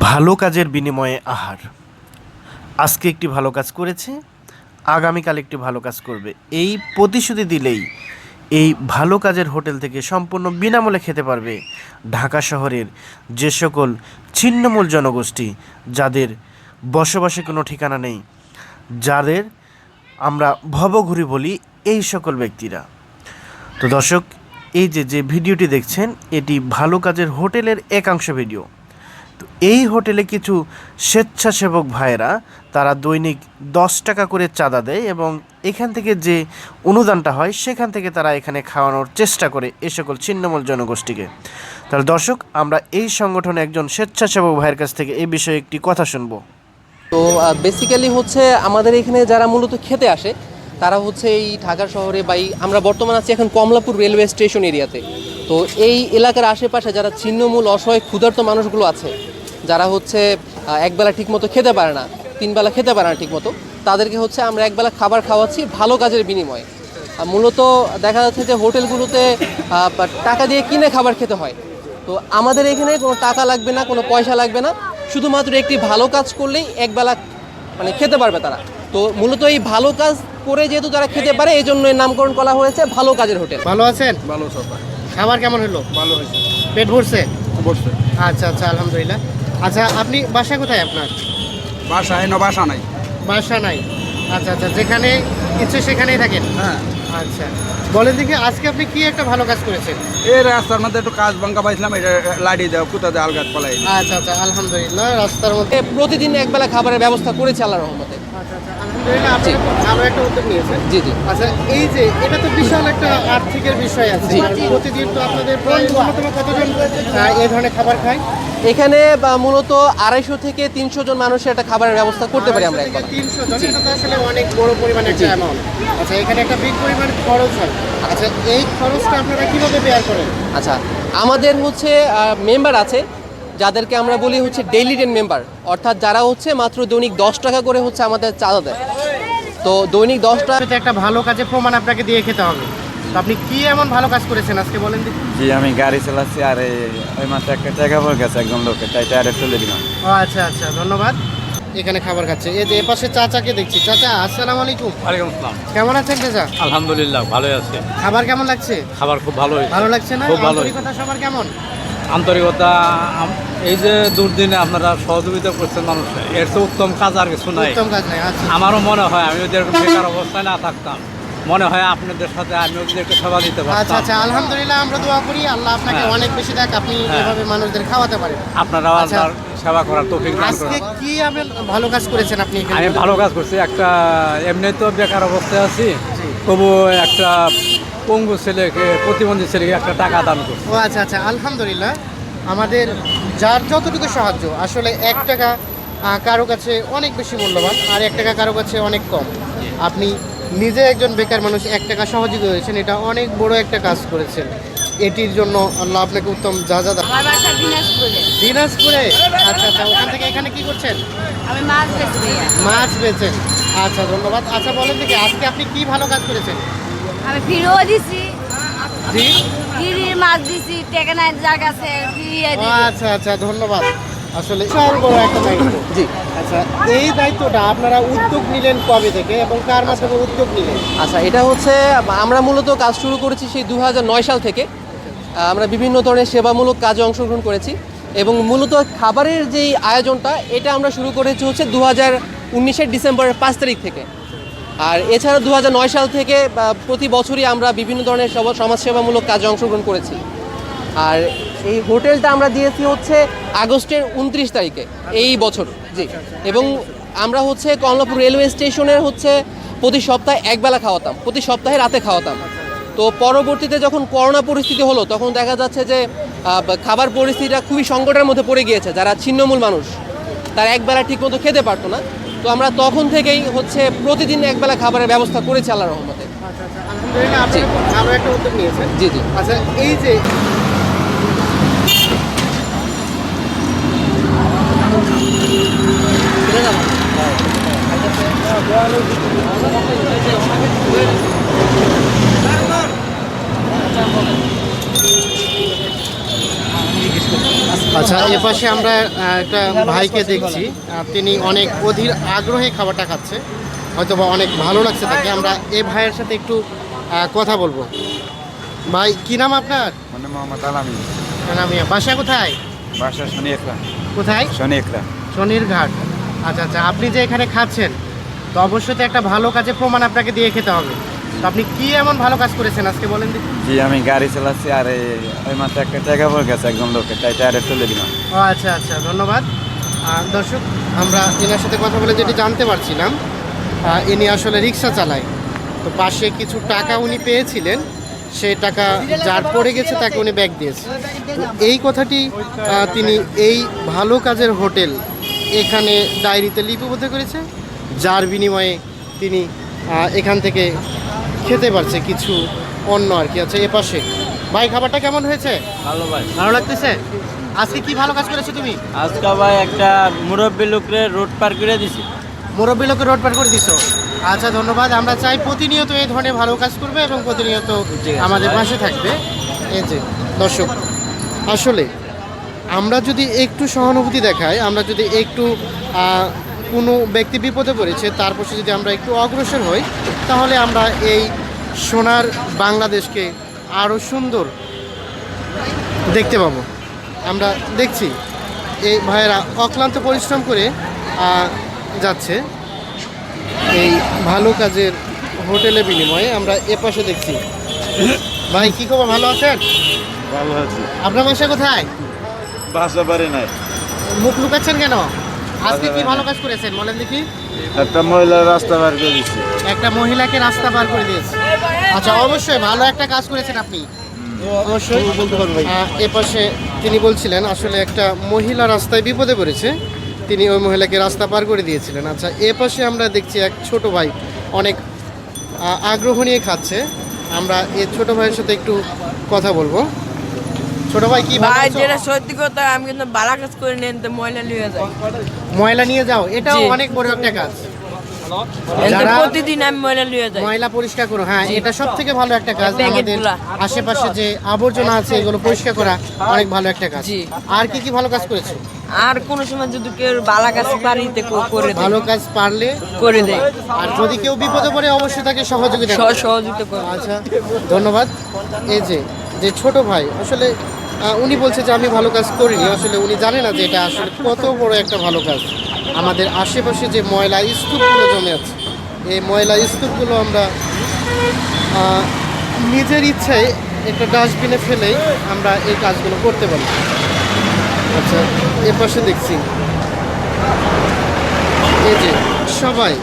ভালো কাজের বিনিময়ে আহার। আজকে একটি ভালো কাজ করেছে, আগামীকাল একটি ভালো কাজ করবে। এই প্রতিশ্রুতি দিলেই এই ভালো কাজের হোটেল থেকে সম্পূর্ণ বিনামূল্যে খেতে পারবে ঢাকা শহরের যে সকল ছিন্নমূল জনগোষ্ঠী যাদের বসবাসে কোনো ঠিকানা নেই, যাদের আমরা ভবঘুরি বলি এই সকল ব্যক্তিরা। তো দর্শক, এই যে যে ভিডিওটি দেখছেন, এটি ভালো কাজের হোটেলের একাংশ ভিডিও। এই হোটেলে কিছু স্বেচ্ছাসেবক ভাইয়েরা, তারা দৈনিক দশ টাকা করে চাঁদা দেয় এবং এখান থেকে যে অনুদানটা হয়, সেখান থেকে তারা এখানে খাওয়ানোর চেষ্টা করে এ সকল ছিন্নমূল জনগোষ্ঠীকে। তাহলে দর্শক, আমরা এই সংগঠনে একজন স্বেচ্ছাসেবক ভাইয়ের কাছ থেকে এই বিষয়ে একটি কথা শুনব। তো বেসিক্যালি হচ্ছে আমাদের এখানে যারা মূলত খেতে আসে, তারা হচ্ছে এই ঢাকা শহরে বা এই আমরা বর্তমান আছি এখন কমলাপুর রেলওয়ে স্টেশন এরিয়াতে। তো এই এলাকার আশেপাশে যারা ছিন্নমূল, অসহায়, ক্ষুধার্ত মানুষগুলো আছে যারা হচ্ছে একবেলা ঠিকমতো খেতে পারে না তিনবেলা খেতে পারে না ঠিকমতো তাদেরকে হচ্ছে আমরা একবেলা খাবার খাওয়াচ্ছি ভালো কাজের বিনিময়ে। মূলত দেখা যাচ্ছে যে হোটেলগুলোতে টাকা দিয়ে কিনে খাবার খেতে হয়। তো আমাদের এখানে কোনো টাকা লাগবে না কোনো পয়সা লাগবে না শুধুমাত্র একটি ভালো কাজ করলেই একবেলা মানে খেতে পারবে তারা। তো মূলত এই ভালো কাজ করে যেহেতু তারা খেতে পারে এই জন্য নামকরণ করা হয়েছে ভালো কাজের হোটেল। ভালো আছেন? ভালো সবাই খাবার কেমন হলো? ভালো হয়েছে। পেট ভরছে? বসছে আচ্ছা আচ্ছা আলহামদুলিল্লাহ। আচ্ছা আপনি বাসা কোথায় আপনার? বাসায় না বাসা নাই। বাসা নাই। আচ্ছা আচ্ছা যেখানে ইচ্ছে সেখানেই থাকেন? হ্যাঁ। আচ্ছা বলেন দেখি আজকে আপনি কি একটা ভালো কাজ করেছেন? এই রাস্তার মধ্যে একটু কাজ বাঙ্কা পাইছিলাম এটা লাড়ি দেওয়া কোথা দিয়ে আলগাত পালাই। আচ্ছা আচ্ছা আলহামদুলিল্লাহ রাস্তার মধ্যে প্রতিদিন একবেলা খাবারের ব্যবস্থা করেছে আল্লাহ রহমতে। আচ্ছা আচ্ছা একটা উদ্যোগ নিয়েছেন। জি জি। আচ্ছা এই যে এটা তো বিশাল একটা আর্থিকের বিষয় আছে। প্রতিদিন তো আপনাদের প্রায় ন্যূনতম কতজন এই ধরনের খাবার খায়? এখানে মূলত আড়াইশো থেকে তিনশো জন মানুষের একটা খাবারের ব্যবস্থা করতে পারি আমরা তিনশো জন এটা তো আসলে অনেক বড় পরিমাণে একটা অ্যামাউন্ট আচ্ছা এখানে একটা বিগ পরিমাণ খরচ হয়। আচ্ছা এই খরচটা আপনারা কীভাবে বেয়ার করেন? আচ্ছা আমাদের হচ্ছে মেম্বার আছে যাদেরকে আমরা বলি হচ্ছে ডেইলি টেন মেম্বার অর্থাৎ যারা হচ্ছে মাত্র দৈনিক দশ টাকা করে হচ্ছে আমাদের চাঁদা দেয়। তো দৈনিক দশ টাকা একটা ভালো কাজে প্রমাণ আপনাকে দিয়ে খেতে হবে। তো আপনি কি এমন ভালো কাজ করেছেন আজকে বলেন জি আমি গাড়ি চালাচ্ছি আর এই- ওই মাসে একটা টাকা পড়ে গেছে একজন লোকের তাই টায়ারে তুলে দিলাম। ও আচ্ছা আচ্ছা ধন্যবাদ। এখানে খাবার খাচ্ছে। এই যে এপাশে চাচাকে দেখছি। চাচা আসসালামু আলাইকুম। ওয়ালাইকুম আসসালাম। কেমন আছেন চাচা? আলহামদুলিল্লাহ ভালোই আছে। খাবার কেমন লাগছে? খাবার খুব ভালো ভালো লাগছে না? খুব ভালো আন্তরিকতা সবার কেমন? আন্তরিকতা আম- এই যে দুর্দিনে আপনারা সহযোগিতা করছেন মানুষ এর তো উত্তম কাজ আর কিছু নাই উত্তম কাজ নাই আচ্ছা আমারও মনে হয় আমি যদি এরকম বেকার অবস্থায় না থাকতাম মনে হয় আপনাদের সাথে আমি একটু সেবা দিতে আচ্ছা পারতাম আচ্ছা আলহামদুলিল্লাহ আমরা দোয়া করি আল্লাহ আপনাকে হ্যাঁ। অনেক বেশি দেখ আপনি হ্যাঁ। এভাবে মানুষদের খাওয়াতে পারেন আপনারাও আচ্ছা। আল্লাহর সেবা করার তৌফিক দান আজকে কি আমি ভালো কাজ করেছেন আপনি আমি ভালো কাজ করছি একটা এমনি তো বেকার অবস্থায় আছি। তবু একটা পঙ্গু ছেলেকে প্রতিবন্ধী ছেলেকে একটা টাকা দান করছি ও আচ্ছা আচ্ছা আলহামদুলিল্লাহ আমাদের যার যতটুকু সাহায্য আসলে এক টাকা কারও কাছে অনেক বেশি মূল্যবান আর এক টাকা কারও কাছে অনেক কম। আপনি নিজে একজন বেকার মানুষ এক টাকা সহযোগী হয়েছেন এটা অনেক বড় একটা কাজ করেছেন। এটির জন্য আল্লাহ আপনাকে উত্তম যা যা দিনাজপুরে। আচ্ছা আচ্ছা ওখান থেকে এখানে কি করছেন? মাছ বেচি মাছ বেচেন। আচ্ছা ধন্যবাদ। আচ্ছা বলেন দেখি আজকে আপনি কি ভালো কাজ করেছেন? আমি ফিরেও দিছি। জি মাছ দিছি টেকে নাই যার কাছে আচ্ছা আচ্ছা ধন্যবাদ। আসলে বিশাল বড় একটা দায়িত্ব। জি। আচ্ছা এই দায়িত্বটা আপনারা উদ্যোগ নিলেন কবে থেকে এবং কার মাধ্যমে উদ্যোগ নিলেন? আচ্ছা এটা হচ্ছে আমরা মূলত কাজ শুরু করেছি সেই দু হাজার নয় সাল থেকে। আমরা বিভিন্ন ধরনের সেবামূলক কাজে অংশগ্রহণ করেছি এবং মূলত খাবারের যেই আয়োজনটা এটা আমরা শুরু করেছি হচ্ছে দু হাজার উনিশের ডিসেম্বরের পাঁচ তারিখ থেকে। আর এছাড়া দু হাজার নয় সাল থেকে প্রতি বছরই আমরা বিভিন্ন ধরনের সব- সমাজসেবামূলক কাজে অংশগ্রহণ করেছি। আর এই হোটেলটা আমরা দিয়েছি হচ্ছে আগস্টের উনত্রিশ তারিখে, এই বছর, জি। এবং আমরা হচ্ছে কমলাপুর রেলওয়ে স্টেশনের হচ্ছে প্রতি সপ্তাহে একবেলা খাওয়াতাম, প্রতি সপ্তাহে রাতে খাওয়াতাম। তো পরবর্তীতে যখন করোনা পরিস্থিতি হলো, তখন দেখা যাচ্ছে যে খাবার পরিস্থিতিটা খুবই সংকটের মধ্যে পড়ে গিয়েছে। যারা ছিন্নমূল মানুষ, তারা একবেলা ঠিকমতো খেতে পারতো না। তো আমরা তখন থেকেই হচ্ছে প্রতিদিন একবেলা খাবারের ব্যবস্থা করেছি আল্লাহ রহমতে আচ্ছা আচ্ছা আলহামদুলিল্লাহ একটা উদ্যোগ নিয়েছেন জি জি আচ্ছা এই যে আচ্ছা এপাশে আমরা একটা ভাইকে দেখছি। তিনি অনেক অধীর আগ্রহে খাবারটা খাচ্ছে। হয়তো বা অনেক ভালো লাগছে তাকে। আমরা এ ভাইয়ের সাথে একটু কথা বলব। ভাই কি নাম আপনার? মানে মোহাম্মদ আলামী। আমি বাসা কোথায়? বাসা শনি একলা। কোথায়? শনি একলা। শনির ঘাট। আচ্ছা আচ্ছা আপনি যে এখানে খাচ্ছেন তো অবশ্যই তো একটা ভালো কাজে প্রমাণ আপনাকে দিয়ে খেতে হবে। তো আপনি কি এমন ভালো কাজ করেছেন? আজকে বলেন দেখি। জি আমি গাড়ি চালাচ্ছি আর এই মাত্র একটা টাকা পড়ে গেছে একজন লোকে তাই টায়ারে তুলে দিলাম। ও আচ্ছা আচ্ছা ধন্যবাদ। আর দর্শক আমরা এনার সাথে কথা বলে যেটি জানতে পারছিলাম ইনি আসলে রিক্সা চালায়। তো পাশে কিছু টাকা উনি পেয়েছিলেন সেই টাকা যার পড়ে গেছে তাকে উনি ব্যাগ দিয়েছে। তো এই কথাটি তিনি এই ভালো কাজের হোটেল এখানে ডায়েরিতে লিপিবদ্ধ করেছে যার বিনিময়ে তিনি এখান থেকে খেতে পারছে কিছু অন্য আর কি। আছে এ পাশে ভাই খাবারটা কেমন হয়েছে? ভালো ভাই। ভালো লাগতেছে? আজকে কি ভালো কাজ করেছ তুমি? আজকে ভাই একটা মুরব্বী লোকরে রোড পার করে দিছি। মুরব্বী লোকের রোড পার করে দিছো? আচ্ছা ধন্যবাদ। আমরা চাই প্রতিনিয়ত এই ধরনের ভালো কাজ করবে এবং প্রতিনিয়ত আমাদের পাশে থাকবে। এই যে দর্শক আসলে আমরা যদি একটু সহানুভূতি দেখাই আমরা যদি একটু কোনো ব্যক্তি বিপদে পড়েছে তার পাশে যদি আমরা একটু অগ্রসর হই তাহলে আমরা এই সোনার বাংলাদেশকে আরও সুন্দর দেখতে পাবো। আমরা দেখছি এই ভাইয়েরা অক্লান্ত পরিশ্রম করে যাচ্ছে। এই ভালো কাজের হোটেলে বিনিময়ে আমরা এ পাশে দেখছি। ভাই কি খবর? ভালো আছেন? ভালো আছি। আপনার বাসা কোথায়? বাসা পারে নাই। মুখ লুকাচ্ছেন কেন? আজকে কি ভালো কাজ করেছেন? বলেন দেখি। একটা মহিলা রাস্তা বার করে দিচ্ছে একটা মহিলাকে রাস্তা পার করে দিয়েছে। আচ্ছা অবশ্যই ভালো একটা কাজ করেছেন আপনি। অবশ্যই। বলতে পারব এ পাশে তিনি বলছিলেন আসলে একটা মহিলা রাস্তায় বিপদে পড়েছে। তিনি ওই মহিলাকে রাস্তা পার করে দিয়েছিলেন। আচ্ছা এ পাশে আমরা দেখছি এক ছোট ভাই অনেক আগ্রহ নিয়ে খাচ্ছে। আমরা এই ছোট ভাইয়ের সাথে একটু কথা বলব। ছোট ভাই কি ভাই? যেটা সত্যি কথা আমি কিন্তু বালা কাজ করে নেন তো ময়লা লিয়ে যাই। ময়লা নিয়ে যাও এটাও অনেক বড় একটা কাজ। এতে যারা- প্রতিদিন আমি ময়লা লিয়ে যাই। ময়লা পরিষ্কার করো হ্যাঁ এটা সব থেকে ভালো একটা কাজ। আমাদের আশেপাশে যে আবর্জনা আছে এগুলো পরিষ্কার করা অনেক ভালো একটা কাজ। আর কি কি ভালো কাজ করেছ? আর কোন সময় যদি কেউ বালা কাজ কো- করে ভালো কাজ পারলে করে দেয়। আর যদি কেউ বিপদে পড়ে অবশ্যই তাকে সহযোগিতা। সহযোগিতা করে। আচ্ছা ধন্যবাদ। এই যে যে ছোট ভাই আসলে উনি বলছে যে আমি ভালো কাজ করিনি। আসলে উনি জানে না যে এটা আসলে কত বড় একটা ভালো কাজ। আমাদের আশেপাশে যে ময়লা স্তূপগুলো জমে আছে, এই ময়লা স্তূপগুলো আমরা নিজের ইচ্ছায় একটা ডাস্টবিনে ফেলেই আমরা এই কাজগুলো করতে পারি। আচ্ছা এ পাশে দেখছি। এই যে সবাই,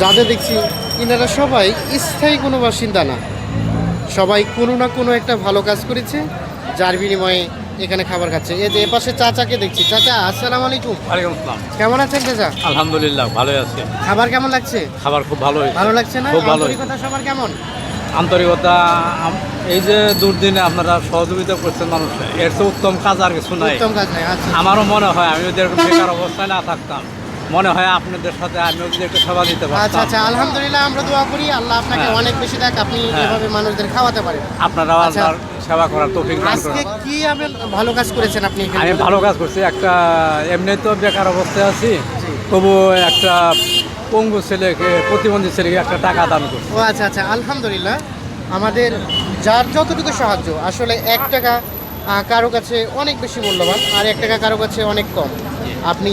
যাদের দেখছি ইনারা সবাই স্থায়ী কোনো বাসিন্দা না। সবাই কোনো না কোনো একটা ভালো কাজ করেছে। যার বিনিময়ে এখানে খাবার খাচ্ছে। এই যে এপাশে চাচাকে দেখছি। চাচা আসসালামু আলাইকুম। ওয়ালাইকুম আসসালাম। কেমন আছেন চাচা? আলহামদুলিল্লাহ ভালোই আছে। খাবার কেমন লাগছে? খাবার খুব ভালো ভালো লাগছে না? খুব ভালো আন্তরিকতা সবার কেমন? আন্তরিকতা এই যে দুর্দিনে আপনারা সহযোগিতা করছেন মানুষ এর তো উত্তম কাজ আর কিছু নাই। উত্তম কাজ নাই আচ্ছা। আমারও মনে হয় আমি যদি এরকম বেকার অবস্থায় না থাকতাম মনে হয় আপনাদের সাথে আমিও যদি একটু সেবা দিতে পারি আচ্ছা আচ্ছা আলহামদুলিল্লাহ আমরা দোয়া করি। আল্লাহ আপনাকে হ্যাঁ। অনেক বেশি দেখ আপনি হ্যাঁ। এভাবে মানুষদের খাওয়াতে পারেন। আপনারাও আচ্ছা। আপনার সেবা করার তৌফিক দান করুন। আজকে কি আপনি ভালো কাজ করেছেন আপনি আমি ভালো কাজ করছি। একটা এমনি তো বেকার অবস্থায় আছি। তবু একটা পঙ্গু ছেলেকে প্রতিবন্ধী ছেলেকে একটা টাকা দান করছি। ও আচ্ছা আচ্ছা আলহামদুলিল্লাহ। আমাদের যার যতটুকু সাহায্য আসলে এক টাকা কারও কাছে অনেক বেশি মূল্যবান আর এক টাকা কারও কাছে অনেক কম। আপনি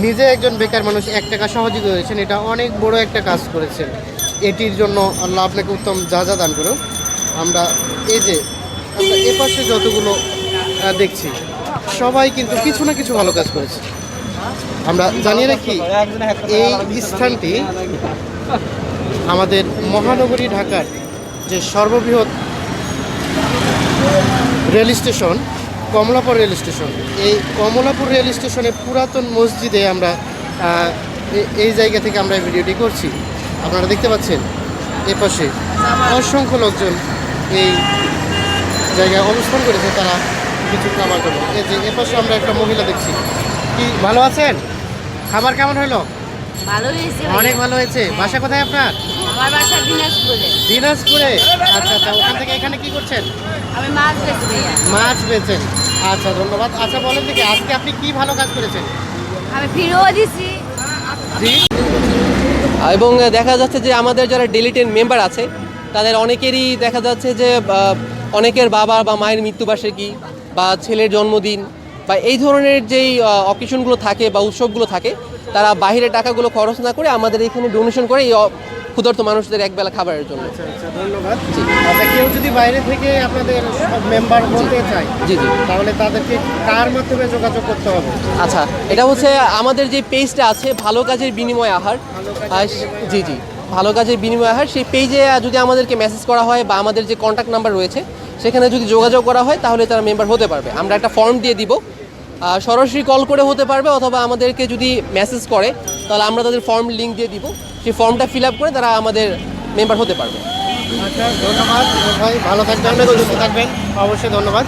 নিজে একজন বেকার মানুষ এক টাকা সহযোগী হয়েছেন এটা অনেক বড় একটা কাজ করেছেন। এটির জন্য আল্লাহ আপনাকে উত্তম যা যা দান করুন আমরা এই যে, আমরা এপাশে যতগুলো দেখছি, সবাই কিন্তু কিছু না কিছু ভালো কাজ করেছে। আমরা জানিয়ে রাখি, এই স্থানটি আমাদের মহানগরী ঢাকার যে সর্ববৃহৎ rail station Kamalapur rail station. এই কমলাপুর রেল স্টেশনের পুরাতন মসজিদে আমরা এই জায়গা থেকে আমরা এই ভিডিওটি করছি। আপনারা দেখতে পাচ্ছেন এ পাশে অসংখ্য লোকজন এই জায়গায় অবস্থান করেছে তারা কিছু খাবার জন্য। এই যে এ পাশে আমরা একটা মহিলা দেখছি। কি ভালো আছেন? খাবার কেমন হলো? ভালো হয়েছে অনেক ভালো হয়েছে। বাসা কোথায় আপনার? আমার বাসা দিনাজপুরে। দিনাজপুরে? আচ্ছা আচ্ছা ওখান থেকে এখানে কি করছেন? আমি মাছ বেচি মাছ বেচেন। আচ্ছা ধন্যবাদ। আচ্ছা বলেন দেখি আজকে আপনি কি ভালো কাজ করেছেন? আমি ফিরেও দিছি। এবং দেখা যাচ্ছে যে আমাদের যারা ডেলিটেন মেম্বার আছে তাদের অনেকেরই দেখা যাচ্ছে যে অনেকের বাবা বা মায়ের মৃত্যুবার্ষিকী বা ছেলের জন্মদিন বা এই ধরনের যেই অকেশনগুলো থাকে বা উৎসবগুলো থাকে তারা বাইরে টাকাগুলো খরচ না করে আমাদের এখানে ডোনেশন করে এই ক্ষুধার্ত মানুষদের একবেলা খাবারের জন্য। আচ্ছা আচ্ছা ধন্যবাদ। আচ্ছা কেউ যদি বাইরে থেকে আপনাদের মেম্বার হতে চায় জি জি। তাহলে তাদেরকে কার মাধ্যমে যোগাযোগ করতে হবে? আচ্ছা এটা হচ্ছে আমাদের যে পেজটা আছে ভালো কাজের বিনিময় আহার। আহ, জি জি ভালো কাজের বিনিময় আহার। সেই পেজে যদি আমাদেরকে মেসেজ করা হয় বা আমাদের যে কন্ট্যাক্ট নাম্বার রয়েছে সেখানে যদি যোগাযোগ করা হয় তাহলে তারা মেম্বার হতে পারবে। আমরা একটা ফর্ম দিয়ে দিব। সরাসরি কল করে হতে পারবে অথবা আমাদেরকে যদি মেসেজ করে তাহলে আমরা তাদের ফর্ম লিঙ্ক দিয়ে দিব। সেই ফর্মটা ফিল আপ করে তারা আমাদের মেম্বার হতে পারবে। আচ্ছা ধন্যবাদ। ভাই ভালো থাকবেন সুস্থ থাকবেন। অবশ্যই ধন্যবাদ।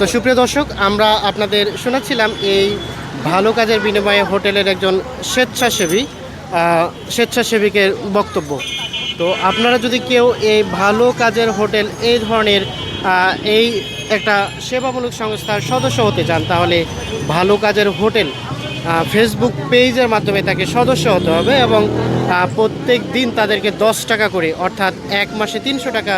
তো সুপ্রিয় দর্শক আমরা আপনাদের শোনাচ্ছিলাম এই ভালো কাজের বিনিময়ে হোটেলের একজন স্বেচ্ছাসেবী স্বেচ্ছাসেবীকের বক্তব্য। তো আপনারা যদি কেউ এই ভালো কাজের হোটেল এই ধরনের এই একটা সেবামূলক সংস্থার সদস্য হতে চান, তাহলে ভালো কাজের হোটেল ফেসবুক পেজের মাধ্যমে তাকে সদস্য হতে হবে এবং প্রত্যেক দিন তাদেরকে দশ টাকা করে, অর্থাৎ এক মাসে তিনশো টাকা